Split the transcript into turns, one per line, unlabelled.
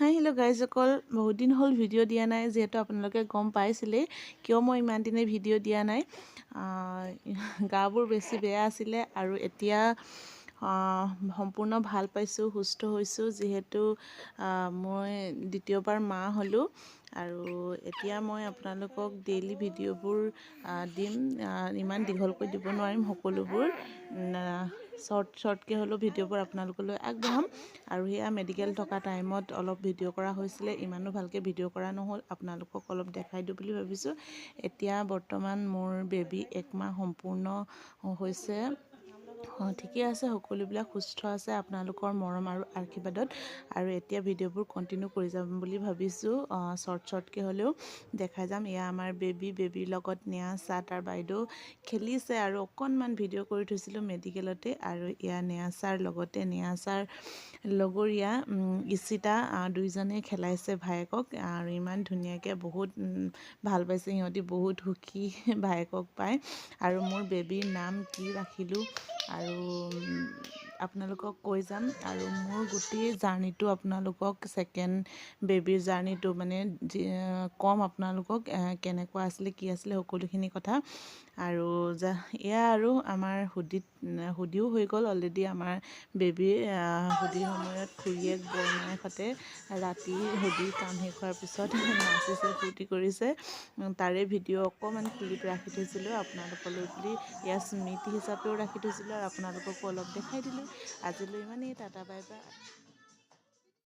Hi hello গাইজসকল বহুত দিন হ'ল ভিডিঅ' দিয়া নাই যিহেতু আপোনালোকে গম পাইছিলেই কিয় মই ইমান দিনে ভিডিঅ' দিয়া নাই। গাবোৰ বেছি বেয়া আছিলে আৰু এতিয়া সম্পূৰ্ণ ভাল পাইছোঁ সুস্থ হৈছোঁ যিহেতু মই দ্বিতীয়বাৰ মা হ'লোঁ আৰু এতিয়া মই আপোনালোকক ডেইলি ভিডিঅ'বোৰ দিম। ইমান দীঘলকৈ দিব নোৱাৰিম সকলোবোৰ। শ্বৰ্ট শ্বৰ্টকৈ হ'লেও ভিডিঅ'বোৰ আপোনালোকলৈ আগবঢ়াম। আৰু সেয়া মেডিকেল থকা টাইমত অলপ ভিডিঅ' কৰা হৈছিলে ইমানো ভালকৈ ভিডিঅ' কৰা নহ'ল আপোনালোকক অলপ দেখাই দিওঁ বুলি ভাবিছোঁ। এতিয়া বৰ্তমান মোৰ বেবী একমাহ সম্পূৰ্ণ হৈছে। অঁ, ঠিকে আছে সকলোবিলাক সুস্থ আছে আপোনালোকৰ মৰম আৰু আশীৰ্বাদত। আৰু এতিয়া ভিডিঅ'বোৰ কণ্টিনিউ কৰি যাম বুলি ভাবিছোঁ। শ্বৰ্ট শ্বৰ্টকৈ হ'লেও দেখাই যাম। এয়া আমাৰ বেবী বেবীৰ লগত নেহা তাৰ বাইদেউ খেলিছে আৰু অকণমান ভিডিঅ' কৰি থৈছিলোঁ মেডিকেলতে আৰু এয়া নেহা লগতে নেহা লগৰীয়া উম, ইচিতা দুইজনে খেলাইছে ভায়েকক। আৰু ইমান ধুনীয়াকৈ বহুত ভাল পাইছে। সিহঁতি বহুত সুখী ভায়েকক পায়। আৰু মোৰ বেবীৰ নাম কি ৰাখিলোঁ? আৰু উম, আপোনালোকক কৈ যাম আৰু মোৰ গোটেই জাৰ্ণিটো আপোনালোকক ছেকেণ্ড বেবীৰ জাৰ্ণিটো মানে ক'ম আপোনালোকক কেনেকুৱা আছিলে কি আছিলে সকলোখিনি কথা। আৰু এয়া আৰু আমাৰ সুদিত সুদিও হৈ গ'ল অলৰেডি আমাৰ বেবীৰ সুদিৰ সময়ত খুৰীয়েক বৰমাইহঁতে ৰাতি সুদিৰ কাম শেষ হোৱাৰ পিছত নাচিছে ফূৰ্তি কৰিছে। তাৰে ভিডিঅ' অকণমান ক্লিপ ৰাখি থৈছিলোঁ আপোনালোকলৈ বুলি। ইয়াৰ স্মৃতি হিচাপেও ৰাখি থৈছিলোঁ আৰু আপোনালোককো অলপ দেখাই দিলোঁ। আজিলৈ ইমানেই টাটা বাই বাই